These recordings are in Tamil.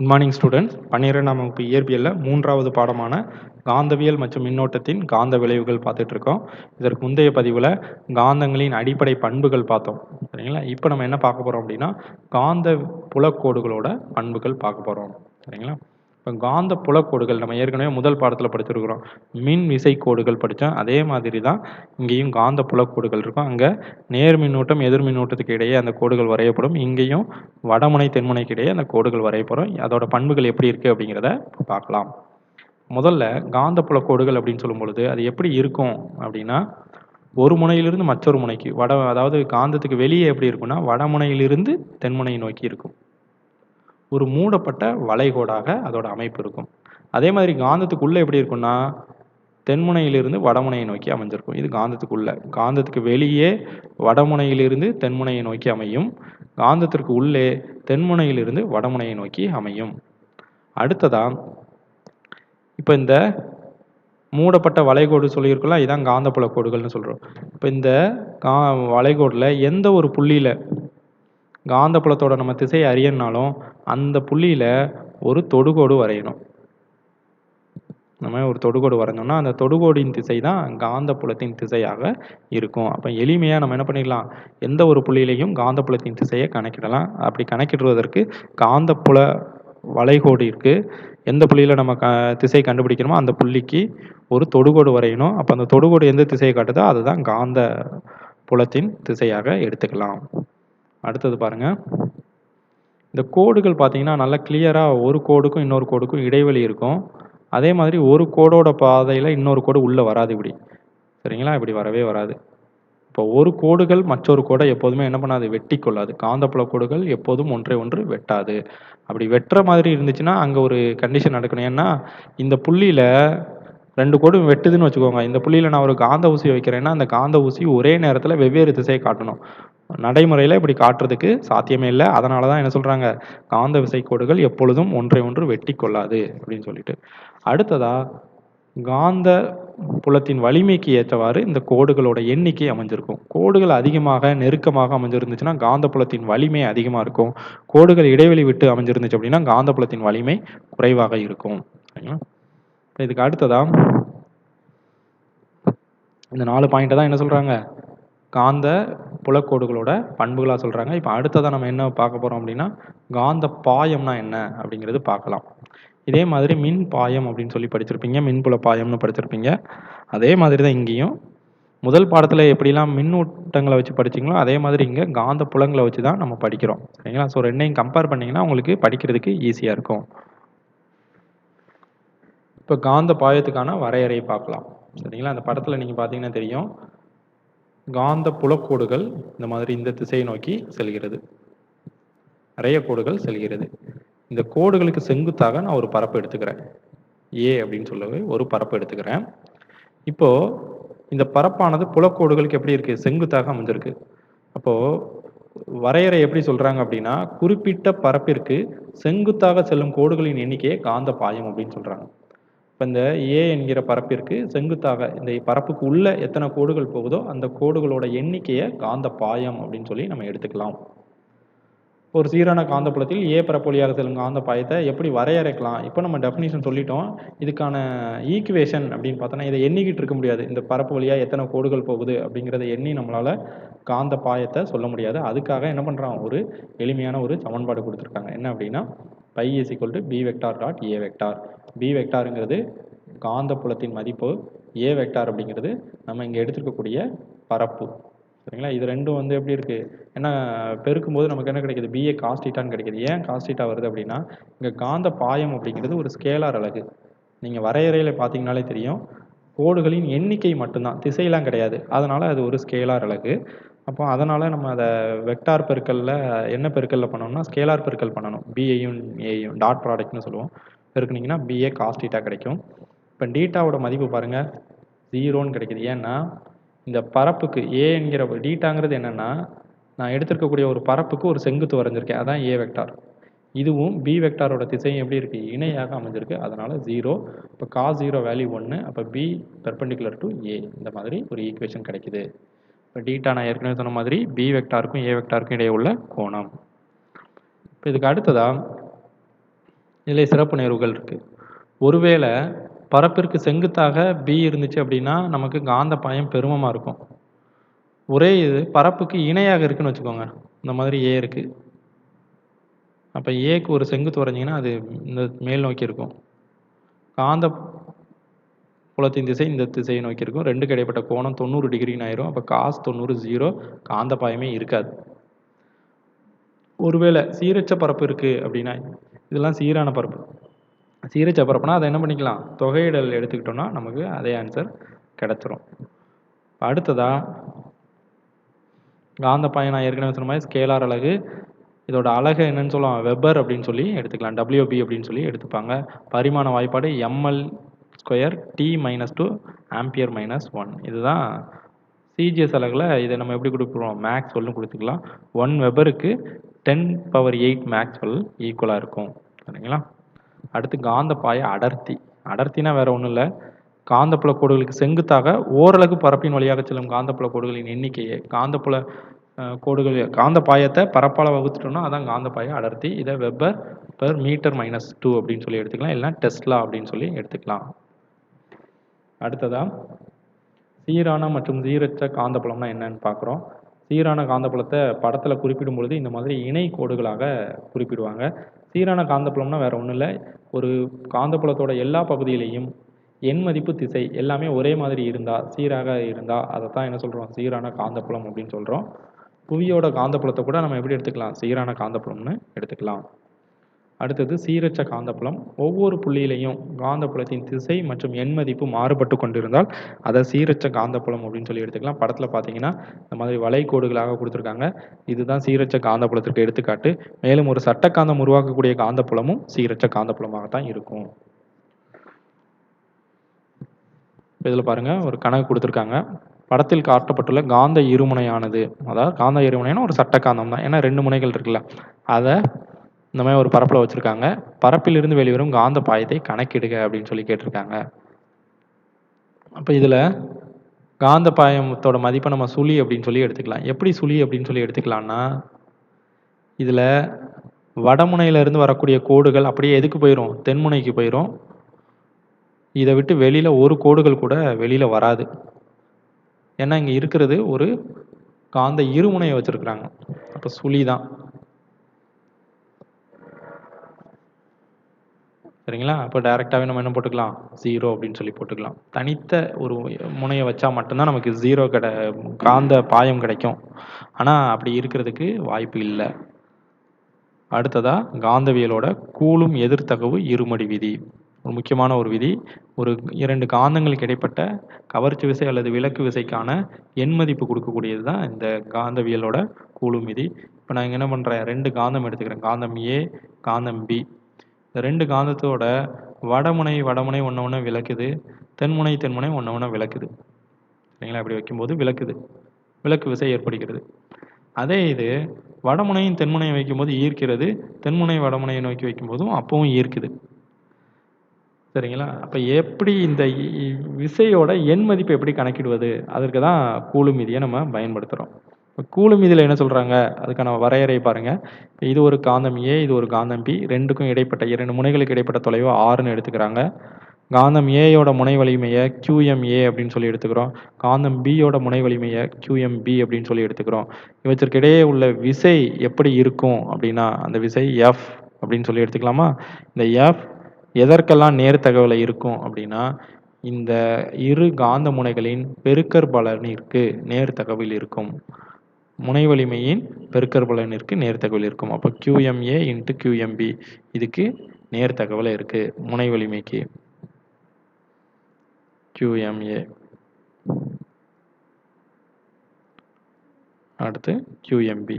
குட் மார்னிங் ஸ்டூடெண்ட்ஸ் பன்னிரெண்டாம் வகுப்பு இயற்பியலில் மூன்றாவது பாடமான காந்தவியல் மற்றும் மின்னோட்டத்தின் காந்த விளைவுகள் பார்த்துட்ருக்கோம் இதற்கு முந்தைய பதிவில் காந்தங்களின் அடிப்படை பண்புகள் பார்த்தோம். சரிங்களா? இப்போ நம்ம என்ன பார்க்க போகிறோம் அப்படின்னா காந்த புலக்கோடுகளோட பண்புகள் பார்க்க போகிறோம் சரிங்களா? இப்போ காந்த புலக்கோடுகள் நம்ம ஏற்கனவே முதல் பாடத்தில் படிச்சிருக்கிறோம். மின் விசை கோடுகள் படித்தோம் அதே மாதிரி தான் இங்கேயும் காந்த புலக்கோடுகள் இருக்கும். அங்கே நேர் மின்னூட்டம் எதிர் மின்னூட்டத்துக்கு இடையே அந்த கோடுகள் வரையப்படும். இங்கேயும் வடமுனை தென்முனைக்கு இடையே அந்த கோடுகள் வரையப்படும். அதோட பண்புகள் எப்படி இருக்குது அப்படிங்கிறத பார்க்கலாம். முதல்ல காந்த புலக்கோடுகள் அப்படின்னு சொல்லும் பொழுது அது எப்படி இருக்கும் அப்படின்னா ஒரு முனையிலிருந்து மற்றொரு முனைக்கு வட அதாவது காந்தத்துக்கு வெளியே எப்படி இருக்கும்னா வடமுனையிலிருந்து தென்முனை நோக்கி இருக்கும். ஒரு மூடப்பட்ட வளைகோடாக அதோட அமைப்பு இருக்கும். அதே மாதிரி காந்தத்துக்குள்ளே எப்படி இருக்கும்னா தென்முனையிலிருந்து வடமுனையை நோக்கி அமைஞ்சிருக்கும். இது காந்தத்துக்குள்ள. காந்தத்துக்கு வெளியே வடமுனையிலிருந்து தென்முனையை நோக்கி அமையும். காந்தத்திற்கு உள்ளே தென்முனையிலிருந்து வடமுனையை நோக்கி அமையும். அடுத்ததான் இப்போ இந்த மூடப்பட்ட வளைகோடு சொல்லியிருக்கலாம் இதான் காந்தப்புல கோடுகள்னு சொல்கிறோம் இப்போ இந்த கா வளைகோடில் எந்த ஒரு புள்ளியில் காந்தப்புலத்தோட நம்ம திசையை அறியணுனாலும் அந்த புள்ளியில் ஒரு தொடுகோடு வரையணும். நம்ம ஒரு தொடுகோடு வரைஞ்சோம்னா அந்த தொடுகோடின் திசை தான் காந்தப்புலத்தின் திசையாக இருக்கும். அப்போ எளிமையாக நம்ம என்ன பண்ணிடலாம்? எந்த ஒரு புள்ளியிலையும் காந்தப்புலத்தின் திசையை கணக்கிடலாம். அப்படி கணக்கிடுவதற்கு காந்தப்புல வளைகோடு இருக்குது எந்த புள்ளியில் நம்ம க திசை கண்டுபிடிக்கணுமோ அந்த புள்ளிக்கு ஒரு தொடுகோடு வரையணும். அப்போ அந்த தொடுகோடு எந்த திசையை காட்டுதோ அதுதான் காந்த புலத்தின் திசையாக எடுத்துக்கலாம். அடுத்தது பாருங்க. இந்த கோடுகள் பார்த்தீங்கன்னா நல்லா கிளியராக ஒரு கோடுக்கும் இன்னொரு கோடுக்கும் இடைவெளி இருக்கும். அதே மாதிரி ஒரு கோடோட பாதையில் இன்னொரு கோடு உள்ளே வராது இப்படி. சரிங்களா? இப்படி வரவே வராது. இப்போ ஒரு கோடுகள் மற்றொரு கோடை எப்போதுமே என்ன பண்ணாது? வெட்டி கொள்ளாது. காந்தப்புல கோடுகள் எப்போதும் ஒன்றை ஒன்று வெட்டாது. அப்படி வெட்டுற மாதிரி இருந்துச்சுன்னா அங்கே ஒரு கண்டிஷன் நடக்கணும். ஏன்னா இந்த புள்ளியில் ரெண்டு கோடு வெட்டுதுன்னு வச்சுக்கோங்க. இந்த புள்ளியில் நான் ஒரு காந்த ஊசி வைக்கிறேன்னா அந்த காந்த ஊசி ஒரே நேரத்தில் வெவ்வேறு திசையை காட்டணும். நடைமுறையில் இப்படி காட்டுறதுக்கு சாத்தியமே இல்லை. அதனால தான் என்ன சொல்கிறாங்க காந்த விசை கோடுகள் எப்பொழுதும் ஒன்றை ஒன்று வெட்டி கொள்ளாது அப்படின்னு சொல்லிட்டு. அடுத்ததா காந்த புலத்தின் வலிமைக்கு ஏற்றவாறு இந்த கோடுகளோட எண்ணிக்கை அமைஞ்சிருக்கும். கோடுகள் அதிகமாக நெருக்கமாக அமைஞ்சிருந்துச்சுன்னா காந்த புலத்தின் வலிமை அதிகமாக இருக்கும். கோடுகள் இடைவெளி விட்டு அமைஞ்சிருந்துச்சு அப்படின்னா காந்த புலத்தின் வலிமை குறைவாக இருக்கும். சரிங்களா? இதுக்கு அடுத்ததா? இந்த நாலு பாயிண்ட்டை தான் என்ன சொல்கிறாங்க காந்த புலக்கோடுகளோட பண்புகளாக சொல்கிறாங்க இப்போ அடுத்ததாக நம்ம என்ன பார்க்க போகிறோம் அப்படின்னா காந்த பாயம்னா என்ன அப்படிங்கிறது பார்க்கலாம். இதே மாதிரி மின் பாயம் அப்படின்னு சொல்லி படிச்சிருப்பீங்க. மின்புல பாயம்னு படிச்சிருப்பீங்க. அதே மாதிரி தான் இங்கேயும். முதல் பாடத்தில் எப்படிலாம் மின்னூட்டங்களை வச்சு படிச்சிங்களோ அதே மாதிரி இங்கே காந்த புலங்களை வச்சு தான் நம்ம படிக்கிறோம். சரிங்களா? ஸோ ரெண்டையும் கம்பேர் பண்ணிங்கன்னா உங்களுக்கு படிக்கிறதுக்கு ஈஸியாக இருக்கும். இப்போ காந்த பாயத்துக்கான வரையறையை பார்க்கலாம். சரிங்களா? அந்த படத்தில் நீங்கள் பார்த்தீங்கன்னா தெரியும். காந்த புலக்கோடுகள் இந்த மாதிரி இந்த திசையை நோக்கி செல்கிறது. நிறைய கோடுகள் செல்கிறது. இந்த கோடுகளுக்கு செங்குத்தாக நான் ஒரு பரப்பு எடுத்துக்கிறேன். ஏ அப்படின்னு சொல்லவே ஒரு பரப்பு எடுத்துக்கிறேன். இப்போது இந்த பரப்பானது புலக்கோடுகளுக்கு எப்படி இருக்குது செங்குத்தாக அமைஞ்சிருக்கு. அப்போது வரையறை எப்படி சொல்கிறாங்க அப்படின்னா குறிப்பிட்ட பரப்பிற்கு செங்குத்தாக செல்லும் கோடுகளின் எண்ணிக்கையை காந்த பாயம் அப்படின்னு சொல்கிறாங்க இப்போ இந்த ஏ என்கிற பரப்பிற்கு செங்குத்தாக இந்த பரப்புக்கு உள்ள எத்தனை கோடுகள் போகுதோ அந்த கோடுகளோட எண்ணிக்கையை காந்த பாயம் அப்படின்னு சொல்லி நம்ம எடுத்துக்கலாம். ஒரு சீரான காந்தப்புலத்தில் ஏ பரப்பு வழியாக செல்லும் காந்த பாயத்தை எப்படி வரையறைக்கலாம்? இப்போ நம்ம டெஃபினிஷன் சொல்லிட்டோம். இதுக்கான ஈக்குவேஷன் அப்படின்னு பார்த்தோன்னா இதை எண்ணிக்கிட்டு இருக்க முடியாது. இந்த பரப்பு வழியாக எத்தனை கோடுகள் போகுது அப்படிங்கிறத எண்ணி நம்மளால் காந்த பாயத்தை சொல்ல முடியாது. அதுக்காக என்ன பண்ணுறான் ஒரு எளிமையான ஒரு சமன்பாடு கொடுத்துருக்காங்க. என்ன அப்படின்னா phi is equal to B vector dot A vector B வெக்டாருங்கிறது காந்த புலத்தின் மதிப்பு ஏ வெக்டார் அப்படிங்கிறது நம்ம இங்கே எடுத்துருக்கக்கூடிய பரப்பு. சரிங்களா? இது ரெண்டும் வந்து எப்படி இருக்குது ஏன்னா பெருக்கும் போது நமக்கு என்ன கிடைக்குது? பிஏ காஸ்டீட்டான்னு கிடைக்குது. ஏன் காஸ்டீட்டா வருது அப்படின்னா இங்கே காந்த பாயம் அப்படிங்கிறது ஒரு ஸ்கேலார் அழகு நீங்கள் வரையறையில் பார்த்தீங்கனாலே தெரியும். கோடுகளின் எண்ணிக்கை மட்டும்தான். திசையெல்லாம் கிடையாது. அதனால் அது ஒரு ஸ்கேலார் அழகு அப்போ அதனால் நம்ம அதை வெக்டார் பெருக்கல்ல என்ன பெருக்கல்ல பண்ணணும்னா ஸ்கேலார் பெருக்கல் பண்ணணும். பிஏயும் ஏயும் டாட் ப்ராடக்ட்னு சொல்லுவோம். பெருக்குனிங்கன்னா பிஏ காஸ்டீட்டா கிடைக்கும். இப்போ டீட்டாவோட மதிப்பு பாருங்கள் ஜீரோன்னு கிடைக்குது. ஏன்னா இந்த பரப்புக்கு ஏ என்கிற டீட்டாங்கிறது என்னென்னா நான் எடுத்திருக்கக்கூடிய ஒரு பரப்புக்கு ஒரு செங்குத்து வரைஞ்சிருக்கேன். அதான் ஏ வெக்டார் இதுவும் பி வெக்டாரோட திசையும் எப்படி இருக்குது இணையாக அமைஞ்சிருக்கு. அதனால் ஜீரோ இப்போ காஸ் ஜீரோ வேல்யூ ஒன்று அப்போ பி பெர்பெண்டிகுலர் டு ஏ இந்த மாதிரி ஒரு ஈக்குவேஷன் கிடைக்குது. இப்போ டீட்டா நான் ஏற்கனவே சொன்ன மாதிரி பி வெக்டாருக்கும் ஏ வெக்டாருக்கும் இடையே உள்ள கோணம். இப்போ இதுக்கு அடுத்ததாக இதில் சிறப்பு நேர்வுகள் இருக்குது ஒருவேளை பரப்பிற்கு செங்குத்தாக பி இருந்துச்சு அப்படின்னா நமக்கு காந்த பாயம் பெருமமாக இருக்கும். ஒரே இது பரப்புக்கு இணையாக இருக்குன்னு வச்சுக்கோங்க. இந்த மாதிரி ஏ இருக்குது அப்போ ஏக்கு ஒரு செங்குத்து வரைஞ்சிங்கன்னா அது இந்த மேல் நோக்கி இருக்கும். காந்த புலத்தின் திசை இந்த திசையை நோக்கி இருக்கும். ரெண்டு கிடைப்பட்ட கோணம் தொண்ணூறு டிகிரின்னு ஆயிரும். அப்போ காஸ் தொண்ணூறு ஜீரோ காந்த பாயமே இருக்காது. ஒருவேளை சீரற்ற பரப்பு இருக்குது அப்படின்னா இதெல்லாம் சீரான பரப்பு. சீரற்ற பரப்புனா அதை என்ன பண்ணிக்கலாம்? தொகையிடல் எடுத்துக்கிட்டோம்னா நமக்கு அதே ஆன்சர் கிடச்சிரும். அடுத்ததாக காந்த பாயம் நான் ஏற்கனவே சொன்ன மாதிரி ஸ்கேலார் அழகு இதோட அழகு என்னன்னு சொல்லுவாங்க வெப்பர் அப்படின்னு சொல்லி எடுத்துக்கலாம். டபிள்யூபி அப்படின்னு சொல்லி எடுத்துப்பாங்க. பரிமாண வாய்ப்பாடு ML square T minus two ampere minus one இதுதான் சிஜிஎஸ் அழகில் இதை நம்ம எப்படி கொடுக்குறோம்? மேக்ஸ் சொல்லும் கொடுத்துக்கலாம். ஒன் வெபருக்கு ten power eight maxwell ஈக்குவலாக இருக்கும். சரிங்களா? அடுத்து காந்தப்பாய அடர்த்தி. அடர்த்தினா வேற ஒன்றும் இல்லை. காந்தப்புல கோடுகளுக்கு செங்குத்தாக ஓரளவு பரப்பின் வழியாக செல்லும் காந்தப்புல கோடுகளின் எண்ணிக்கையை. காந்தப்புல கோடுகள் காந்த பாயத்தை பரப்பால் வகுத்துட்டோம்னா அதான் காந்தப்பாய அடர்த்தி. இதை weber per metre minus two அப்படின்னு சொல்லி எடுத்துக்கலாம். இல்லைன்னா டெஸ்லா அப்படின்னு சொல்லி எடுத்துக்கலாம். அடுத்ததா சீரான மற்றும் சீரற்ற காந்தப்புலம்னா என்னன்னு பார்க்குறோம். சீரான காந்தப்புலத்தை படத்தில் குறிப்பிடும் பொழுது இந்த மாதிரி இணை கோடுகளாக குறிப்பிடுவாங்க. சீரான காந்தப்புலம்னா வேற ஒன்றும் இல்லை. ஒரு காந்தப்புலத்தோட எல்லா பகுதியிலையும் எண் மதிப்பு திசை எல்லாமே ஒரே மாதிரி இருந்தால் சீராக இருந்தால் அதை தான் என்ன சொல்கிறோம் சீரான காந்தப்புலம் அப்படின்னு சொல்கிறோம் புவியோட காந்தப்புலத்தை கூட நம்ம எப்படி எடுத்துக்கலாம்? சீரான காந்தப்புலம்னு எடுத்துக்கலாம். அடுத்தது சீரற்ற காந்தப்புலம். ஒவ்வொரு புள்ளியிலையும் காந்தப்புலத்தின் திசை மற்றும் எண் மதிப்பு மாறுபட்டு கொண்டிருந்தால் அதை சீரற்ற காந்தப்புலம் அப்படின்னு சொல்லி எடுத்துக்கலாம். படத்தில் பார்த்தீங்கன்னா இந்த மாதிரி வளைகோடுகளாக கொடுத்துருக்காங்க. இதுதான் சீரற்ற காந்தப்புலத்திற்கு எடுத்துக்காட்டு. மேலும் ஒரு சட்ட காந்தம் உருவாக்கக்கூடிய காந்தப்புலமும் சீரற்ற காந்தப்புலமாகத்தான் இருக்கும். இதில் பாருங்கள் ஒரு கணக்கு கொடுத்துருக்காங்க. படத்தில் காட்டப்பட்டுள்ள காந்த இருமுனையானது. அதாவது காந்த இருமுனைனா ஒரு சட்ட காந்தம் தான் ஏன்னா ரெண்டு முனைகள் இருக்குல்ல. அதை இந்த மாதிரி ஒரு பரப்பில் வச்சுருக்காங்க. பரப்பிலிருந்து வெளிவரும் காந்த பாயத்தை கணக்கிடுக அப்படின்னு சொல்லி கேட்டிருக்காங்க. அப்போ இதில் காந்த பாயத்தோட மதிப்பை நம்ம சுழி அப்படின்னு சொல்லி எடுத்துக்கலாம். எப்படி சுழி அப்படின்னு சொல்லி எடுத்துக்கலாம்னா இதில் வடமுனையிலேருந்து வரக்கூடிய கோடுகள் அப்படியே எதுக்கு போயிடும் தென்முனைக்கு போயிடும் இதை விட்டு வெளியில் ஒரு கோடுகள் கூட வெளியில் வராது. ஏன்னா இங்கே இருக்கிறது ஒரு காந்த இருமுனையை வச்சுருக்குறாங்க. அப்போ சுழி தான் சரிங்களா? அப்போ டைரெக்டாகவே நம்ம என்ன போட்டுக்கலாம்? ஜீரோ அப்படின்னு சொல்லி போட்டுக்கலாம். தனித்த ஒரு முனையை வச்சா மட்டும்தான் நமக்கு ஜீரோ கிட காந்த பாயம் கிடைக்கும். ஆனால் அப்படி இருக்கிறதுக்கு வாய்ப்பு இல்லை. அடுத்ததா காந்தவியலோட கூலும் எதிர்த்தகவு இருமடி விதி. ஒரு முக்கியமான ஒரு விதி. ஒரு இரண்டு காந்தங்களுக்கு இடைப்பட்ட கவர்ச்சி விசை அல்லது விலக்கு விசைக்கான எண் மதிப்பு கொடுக்கக்கூடியது தான் இந்த காந்தவியலோட கூலும் விதி. இப்போ நான் என்ன பண்ணுறேன் ரெண்டு காந்தம் எடுத்துக்கிறேன். காந்தம் ஏ காந்தம் பி இந்த ரெண்டு காந்தத்தோட வடமுனை வடமுனை ஒன்று ஒன்று விளக்குது. தென்முனை தென்முனை ஒன்று ஒன்று விளக்குது. சரிங்களா? அப்படி வைக்கும்போது விளக்குது. விளக்கு விசை ஏற்படுகிறது. அதே இது வடமுனையும் தென்முனையும் வைக்கும்போது ஈர்க்கிறது. தென்முனை வடமுனையை நோக்கி வைக்கும்போதும் அப்பவும் ஈர்க்குது. சரிங்களா? அப்போ எப்படி இந்த இ- விசையோட எண் மதிப்பை எப்படி கணக்கிடுவது? அதற்கு தான் கூலும் மீதியை நம்ம பயன்படுத்துகிறோம் கூலும் இதில் என்ன சொல்கிறாங்க அதுக்கான வரையறை பாருங்கள் இது ஒரு காந்தம் ஏ இது ஒரு காந்தம் பி ரெண்டுக்கும் இடைப்பட்ட இரண்டு முனைகளுக்கு இடைப்பட்ட தொலைவு ஆறுன்னு எடுத்துக்கிறாங்க. காந்தம் ஏயோட முனை வலிமையை கியூஎம்ஏ அப்படின்னு சொல்லி எடுத்துக்கிறோம். காந்தம் பியோட முனை வலிமையை கியூஎம்பி அப்படின்னு சொல்லி எடுத்துக்கிறோம். இவற்றிற்கிடையே உள்ள விசை எப்படி இருக்கும் அப்படின்னா அந்த விசை எஃப் அப்படின்னு சொல்லி எடுத்துக்கலாமா? இந்த எஃப் எதற்கெல்லாம் நேர்த்தகவில் இருக்கும் அப்படின்னா இந்த இரு காந்த முனைகளின் பெருக்கற்பலனிற்கு நேர்த்தகவில் இருக்கும். முனை வலிமையின் பெருக்கற் நேர்த்தகவல் இருக்கும். அப்போ கியூஎம்ஏ இன்ட்டு கியூஎம்பி இதுக்கு நேர்த்தகவல் இருக்கு. முனை வலிமைக்கு QMA அடுத்து கியூஎம்பி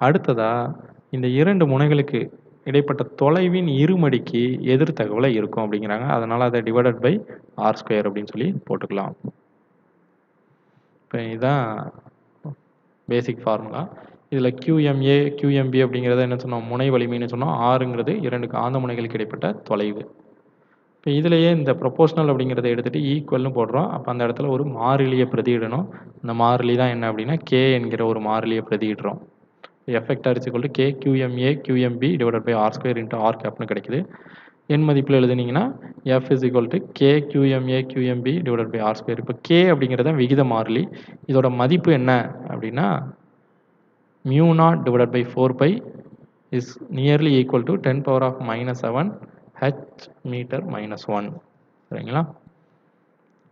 அடுத்ததா இந்த இரண்டு முனைகளுக்கு இடைப்பட்ட தொலைவின் இருமடிக்கு எதிர் தகவலை இருக்கும் அப்படிங்கிறாங்க. அதனால் அதை டிவைடட் பை ஆர் ஸ்கொயர் அப்படின்னு சொல்லி போட்டுக்கலாம். இப்போ இதுதான் பேசிக் ஃபார்முலா இதில் கியூஎம்ஏ கியூஎம்பி அப்படிங்கிறத என்ன சொன்னோம்? முனை வலிமைன்னு சொன்னோம். ஆறுங்கிறது இரண்டு காந்த முனைகளுக்கு இடைப்பட்ட தொலைவு. இப்போ இதுலேயே இந்த ப்ரொபோஷனல் அப்படிங்கிறத எடுத்துகிட்டு ஈக்குவல்னு போடுறோம். அப்போ அந்த இடத்துல ஒரு மாறிலியை பிரதியிடணும். இந்த மாறிலி தான் என்ன அப்படின்னா கே என்கிற ஒரு மாறிலியை பிரதியிடுறோம். எஃபெக்டாக இருக்கு K QMA QMB divided by R square into R கேப்னு கிடைக்குது. என் மதிப்பில் எழுதுனீங்கன்னா F is equal to K QMA QMB divided by R square இப்போ கே அப்படிங்கிறத விகித மாறிலி. இதோட மதிப்பு என்ன அப்படின்னா mu naught divided by four pi is nearly equal to ten power of minus seven H metre minus one சரிங்களா?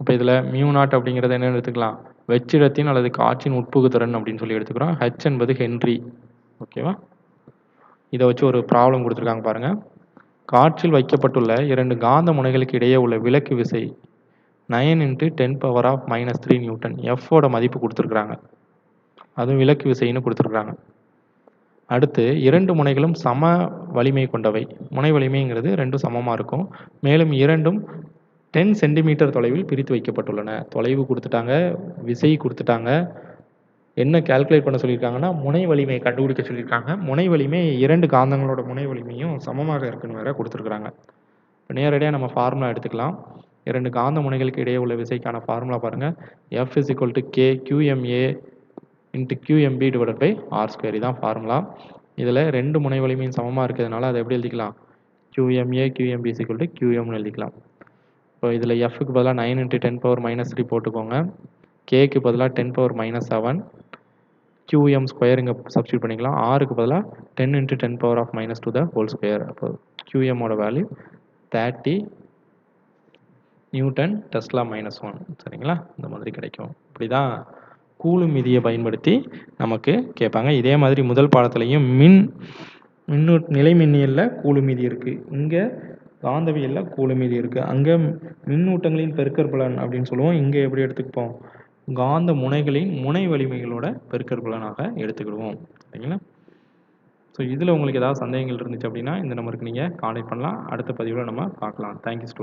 இப்போ இதில் மியூ நாட் அப்படிங்கிறத என்ன எடுத்துக்கலாம்? வெற்றிடத்தின் அல்லது காற்றின் உட்புகுதிறன் அப்படின்னு சொல்லி எடுத்துக்கிறோம். ஹெச் என்பது ஹென்ரி ஓகேவா இதை வச்சு ஒரு ப்ராப்ளம் கொடுத்துருக்காங்க பாருங்கள் காற்றில் வைக்கப்பட்டுள்ள இரண்டு காந்த முனைகளுக்கு இடையே உள்ள விலக்கு விசை nine into ten power of minus three newton எஃப்போட மதிப்பு கொடுத்துருக்குறாங்க. அதுவும் விலக்கு விசைன்னு கொடுத்துருக்குறாங்க. அடுத்து இரண்டு முனைகளும் சம வலிமை கொண்டவை. முனை வலிமைங்கிறது ரெண்டும் சமமாக இருக்கும். மேலும் இரண்டும் டென் சென்டிமீட்டர் தொலைவில் பிரித்து வைக்கப்பட்டுள்ளன. தொலைவு கொடுத்துட்டாங்க விசை கொடுத்துட்டாங்க. என்ன கால்குலேட் பண்ண சொல்லியிருக்காங்கன்னா முனை வலிமையை கண்டுபிடிக்க சொல்லியிருக்காங்க. முனை வலிமை இரண்டு காந்தங்களோட முனை வலிமையும் சமமாக இருக்குன்னு வேற கொடுத்துருக்குறாங்க. இப்போ நேரடியாக நம்ம ஃபார்முலா எடுத்துக்கலாம். இரண்டு காந்த முனைகளுக்கு இடையே உள்ள விசைக்கான ஃபார்முலா பாருங்கள் F is equal to K QMA into QMB divide by R square இதான் ஃபார்முலா இதில் ரெண்டு முனை வலிமையும் சமமாக இருக்கிறதுனால அதை எப்படி எழுதிக்கலாம்? QMA QMB is equal to கியூஎம்னு எழுதிக்கலாம். இப்போ இதில் எஃப்க்கு பதிலாக nine into ten power minus three போட்டுக்கோங்க. கேக்கு பதிலாக ten power minus seven QM square இங்கே சப்ஸ்டியூட் பண்ணிக்கலாம். ஆருக்கு பதிலாக ten into ten power of minus two the whole square அப்போ கியூஎம்மோட value thirty newton tesla minus one சரிங்களா? இந்த மாதிரி கிடைக்கும். இப்படி தான் கூலும் விதியை பயன்படுத்தி நமக்கு கேட்பாங்க. இதே மாதிரி முதல் பாடத்துலையும் மின் மின்னு நிலை மின்னியலில் கூலும் விதி இருக்குது இங்கே காந்தவியலில் கூலும் இருக்குது அங்கே மின்னூட்டங்களின் பெருக்கற்பலன் அப்படின்னு சொல்லுவோம். இங்கே எப்படி எடுத்துப்போம் காந்த முனைகளின் முனை வலிமைகளோட பெருக்கற்பலனாக எடுத்துக்கிடுவோம். சரிங்களா? ஸோ இதில் உங்களுக்கு ஏதாவது சந்தேகங்கள் இருந்துச்சு அப்படின்னா இந்த நம்பருக்கு நீங்கள் கான்டாக்ட் பண்ணலாம். அடுத்த பதிவில் நம்ம பார்க்கலாம். தேங்க்யூ ஸ்டூ